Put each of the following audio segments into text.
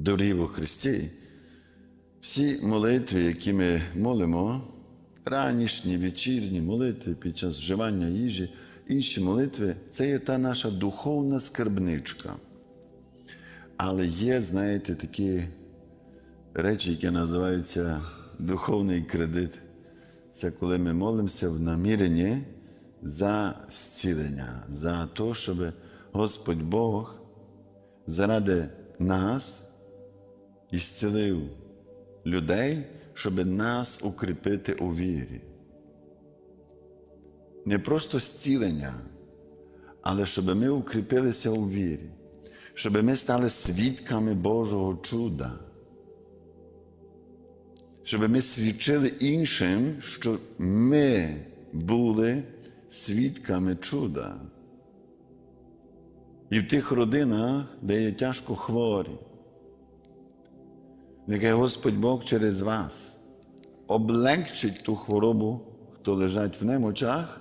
Дорогі у Христі, всі молитви, які ми молимо, ранішні, вечірні молитви під час вживання їжі, інші молитви це є та наша духовна скарбничка. Але є, знаєте, такі речі, які називаються духовний кредит. Це коли ми молимося в наміренні за зцілення, за те, щоб Господь Бог заради нас ісцілив людей, щоб нас укріпити у вірі. Не просто зцілення, але щоб ми укріпилися у вірі, щоб ми стали свідками Божого чуда, щоб ми свідчили іншим, що ми були свідками чуда. І в тих родинах, де є тяжко хворі, нехай Господь Бог через вас облегчить ту хворобу, хто лежать в немочах,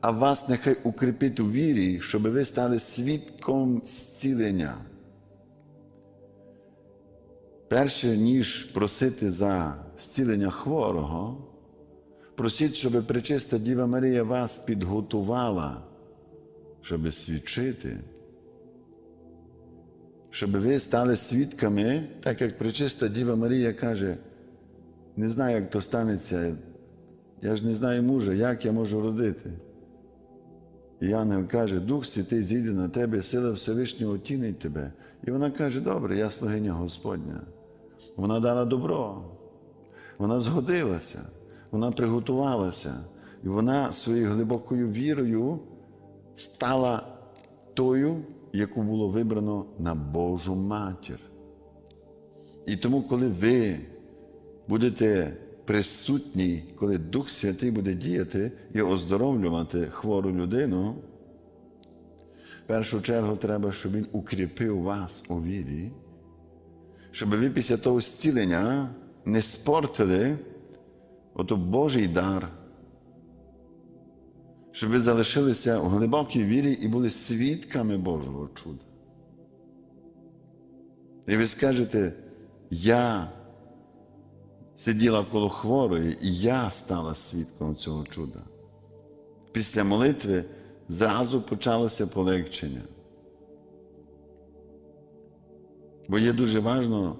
а вас нехай укріпить у вірі, щоб ви стали свідком зцілення. Перше, ніж просити за зцілення хворого, просіть, щоб пречиста Діва Марія вас підготувала, щоб свідчити щоб ви стали свідками, так як пречиста Діва Марія каже, не знаю, як то станеться, я ж не знаю мужа, як я можу родити. І ангел каже, Дух Святий зійде на тебе, сила Всевишнього оцінить тебе. І вона каже, добре, я слугиня Господня. Вона дала добро, вона згодилася, вона приготувалася, і вона своєю глибокою вірою стала тою, яку було вибрано на Божу матір. І тому, коли ви будете присутні, коли Дух Святий буде діяти і оздоровлювати хвору людину, в першу чергу треба, щоб Він укріпив вас у вірі, щоб ви після того зцілення не спортили ото Божий дар щоб ви залишилися в глибокій вірі і були свідками Божого чуда. І ви скажете, я сиділа коло хворої, і я стала свідком цього чуда. Після молитви зразу почалося полегчення. Бо є дуже важливо,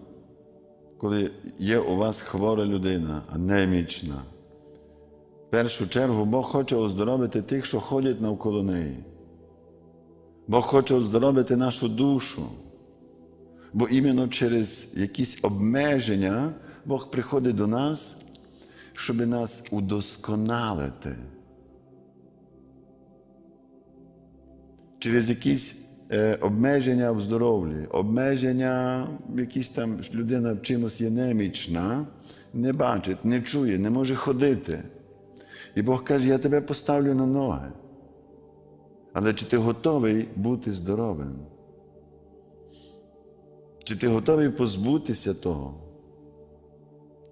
коли є у вас хвора людина, анемічна. В першу чергу Бог хоче оздоровити тих, що ходять навколо неї. Бог хоче оздоровити нашу душу. Бо іменно через якісь обмеження Бог приходить до нас, щоб нас удосконалити. Через якісь е, обмеження в здоров'ї, обмеження, якісь там людина в чимось є немічна, не бачить, не чує, не може ходити. І Бог каже, я тебе поставлю на ноги. Але чи ти готовий бути здоровим? Чи ти готовий позбутися того?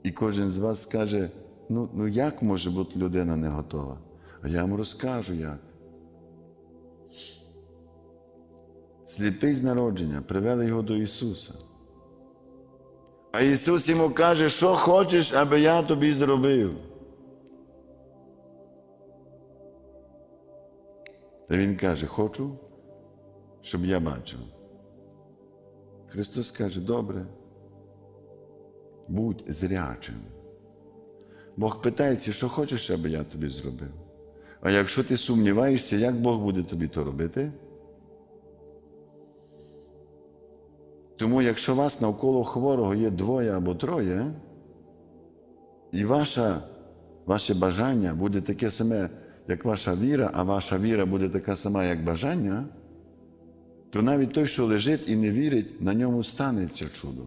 І кожен з вас скаже, ну, ну як може бути людина не готова? А я вам розкажу як. Сліпий з народження привели його до Ісуса. А Ісус йому каже, що хочеш, аби я тобі зробив. Та він каже, хочу, щоб я бачив. Христос каже, добре, будь зрячим. Бог питається, що хочеш, аби я тобі зробив. А якщо ти сумніваєшся, як Бог буде тобі то робити? Тому, якщо вас навколо хворого є двоє або троє, і ваша, ваше бажання буде таке саме, як ваша віра, а ваша віра буде така сама, як бажання, то навіть той, що лежить і не вірить, на ньому станеться чудо.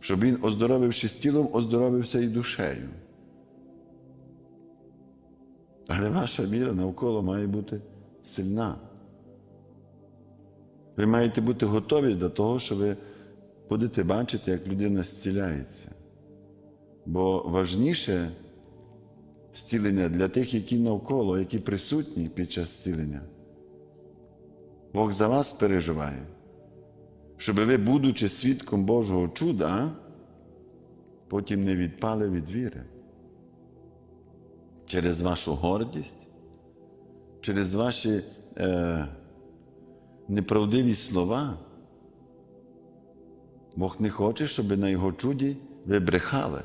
Щоб він, оздоровившись тілом, оздоровився і душею. Але ваша віра навколо має бути сильна. Ви маєте бути готові до того, що ви будете бачити, як людина зціляється. Бо важніше зцілення для тих, які навколо, які присутні під час зцілення. Бог за вас переживає, щоб ви, будучи свідком Божого чуда, потім не відпали від віри. Через вашу гордість, через ваші е, неправдиві слова. Бог не хоче, щоб на Його чуді ви брехали.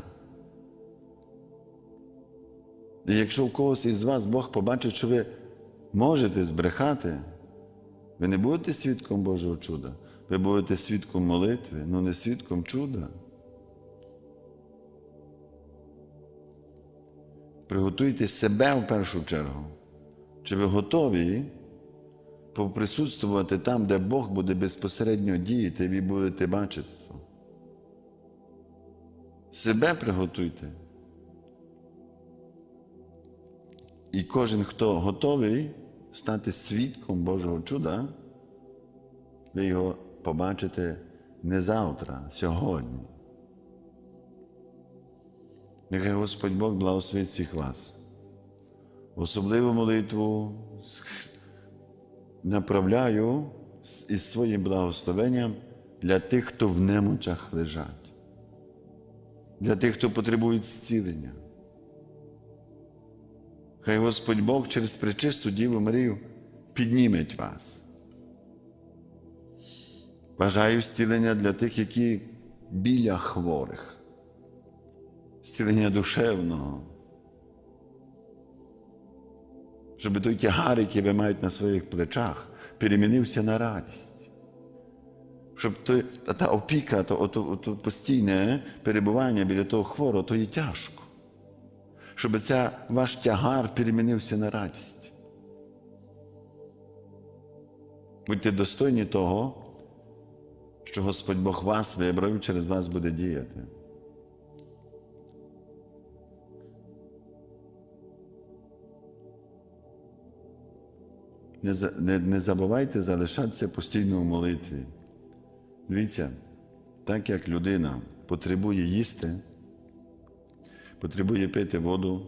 І якщо в когось із вас Бог побачить, що ви можете збрехати, ви не будете свідком Божого чуда, ви будете свідком молитви, але не свідком чуда. Приготуйте себе в першу чергу. Чи ви готові поприсутствувати там, де Бог буде безпосередньо діяти, і ви будете бачити? Себе приготуйте. І кожен, хто готовий стати свідком Божого чуда, ви його побачите не завтра, сьогодні. Нехай Господь Бог благословить всіх вас. Особливу молитву направляю із своїм благословенням для тих, хто в немочах лежать, для тих, хто потребує зцілення. Хай Господь Бог через пречисту Діву Марію підніметь вас. Бажаю зцілення для тих, які біля хворих, зцілення душевного, щоб той тягар, який ви маєте на своїх плечах, перемінився на радість. Щоб той, та, та опіка, то, ото, ото постійне перебування біля того хворого, то є тяжко. Щоб ця ваш тягар перемінився на радість. Будьте достойні того, що Господь Бог вас вибрав і через вас буде діяти. Не, не, не забувайте залишатися постійно в молитві. Дивіться, так як людина потребує їсти, потребує пити воду,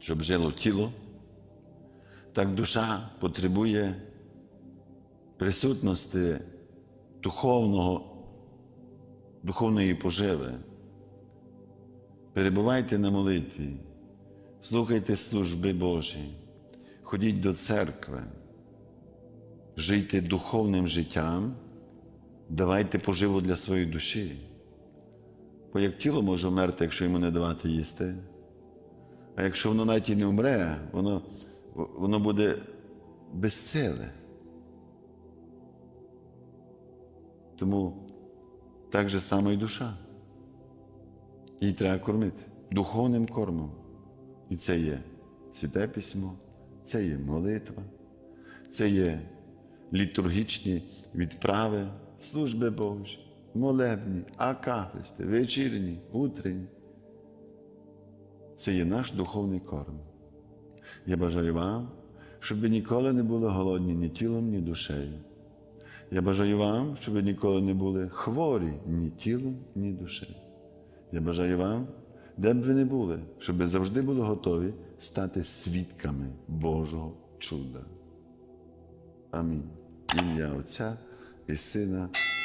щоб жило тіло, так душа потребує присутності духовного, духовної поживи. Перебувайте на молитві, слухайте служби Божі, ходіть до церкви, жийте духовним життям, давайте поживу для своєї душі. Бо як тіло може вмерти, якщо йому не давати їсти, а якщо воно навіть і не вмре, воно, воно буде без сили. Тому так же само і душа. Її треба кормити духовним кормом. І це є святе письмо, це є молитва, це є літургічні відправи, служби Божі, молебні, акафисти, вечірні, утренні. Це є наш духовний корм. Я бажаю вам, щоб ви ніколи не були голодні ні тілом, ні душею. Я бажаю вам, щоб ви ніколи не були хворі ні тілом, ні душею. Я бажаю вам, де б ви не були, щоб ви завжди були готові стати свідками Божого чуда. Амінь. Ім'я Отця і Сина,